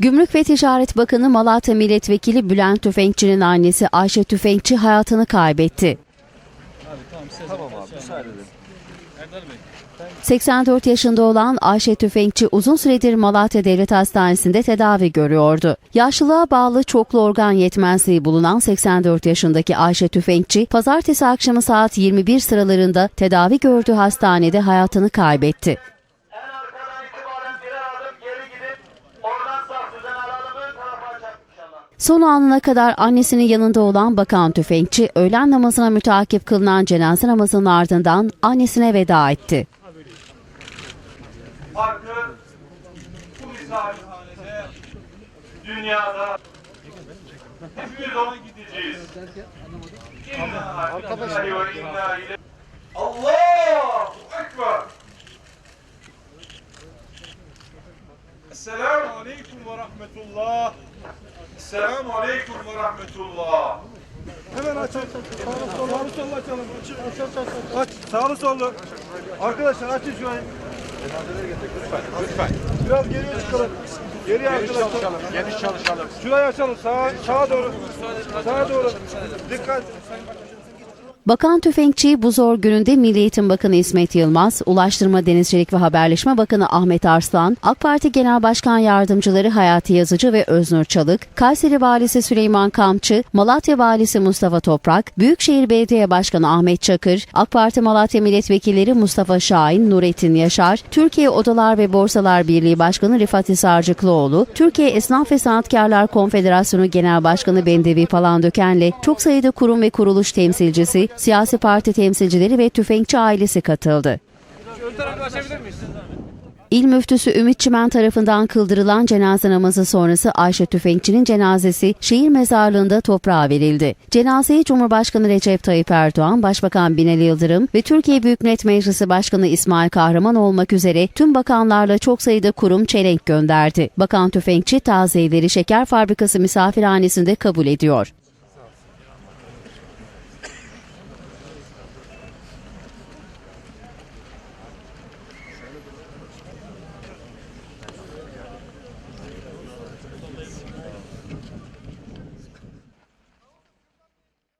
Gümrük ve Ticaret Bakanı Malatya Milletvekili Bülent Tüfekçi'nin annesi Ayşe Tüfekçi hayatını kaybetti. Tamam abi müsaade edin. 84 yaşında olan Ayşe Tüfekçi uzun süredir Malatya Devlet Hastanesi'nde tedavi görüyordu. Yaşlılığa bağlı çoklu organ yetmezliği bulunan 84 yaşındaki Ayşe Tüfekçi, pazartesi akşamı saat 21 sıralarında tedavi gördüğü hastanede hayatını kaybetti. Son anına kadar annesinin yanında olan Bakan Tüfekçi, öğlen namazına mütakip kılınan cenaze namazının ardından annesine veda etti. Hakkı bu misafirhanede dünyada hepimiz ona gideceğiz. Arkadaşlar Esselamu Aleyküm ve Rahmetullah. Esselamu Aleyküm ve Rahmetullah. Hemen aç aç. Sağlı sollu. Sağlı sollu açalım. Aç aç aç. Aç. Sağlı sollu. Arkadaşlar açın şurayı. Lütfen. Biraz geriye çıkalım. Geriye arkadaşlar. Geniş çalışalım. Şurayı açalım. Sağa, sağa doğru. Sağa doğru. Dikkat. Bakan Tüfekçi bu zor gününde Milli Eğitim Bakanı İsmet Yılmaz, Ulaştırma Denizcilik ve Haberleşme Bakanı Ahmet Arslan, AK Parti Genel Başkan Yardımcıları Hayati Yazıcı ve Öznur Çalık, Kayseri Valisi Süleyman Kamçı, Malatya Valisi Mustafa Toprak, Büyükşehir Belediye Başkanı Ahmet Çakır, AK Parti Malatya Milletvekilleri Mustafa Şahin, Nurettin Yaşar, Türkiye Odalar ve Borsalar Birliği Başkanı Rifat Sarcıklıoğlu, Türkiye Esnaf ve Sanatkarlar Konfederasyonu Genel Başkanı Bendevi Palandöken'le çok sayıda kurum ve kuruluş temsilcisi, siyasi parti temsilcileri ve tüfekçi ailesi katıldı. İl müftüsü Ümit Çimen tarafından kıldırılan cenaze namazı sonrası Ayşe Tüfekçi'nin cenazesi şehir mezarlığında toprağa verildi. Cenazeyi Cumhurbaşkanı Recep Tayyip Erdoğan, Başbakan Binali Yıldırım ve Türkiye Büyük Millet Meclisi Başkanı İsmail Kahraman olmak üzere tüm bakanlarla çok sayıda kurum çelenk gönderdi. Bakan Tüfekçi tazeleri şeker fabrikası misafirhanesinde kabul ediyor.